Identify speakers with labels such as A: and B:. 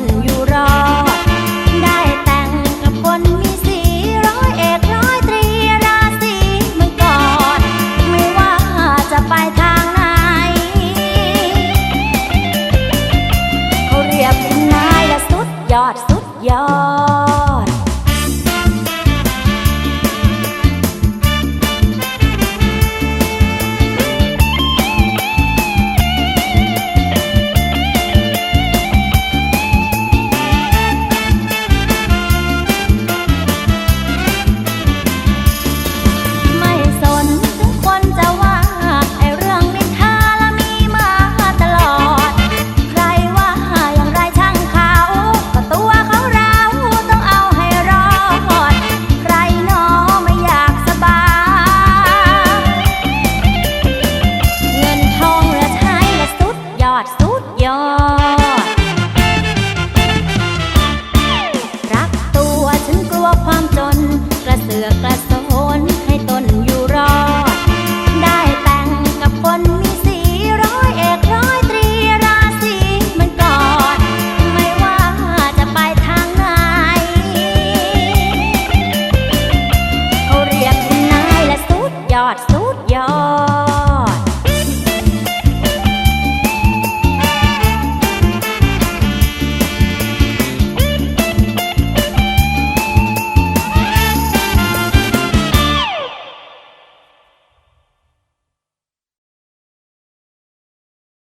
A: นอยู่รอได้แต่งกับคนมีสีร้อยเอกร้อยตรีราศีมังกรไม่ว่าจะไปทางไหนเขาเรียบคุณนายและสุดยอดสุดยอด ความจนกระเสือกกระสนให้ตนอยู่รอด ได้แต่งกับคนมีสีร้อยเอกร้อยตรีราศีมันกอด ไม่ว่าจะไปทางไหน เขาเรียกคุณนายและสุดยอดสุดยอด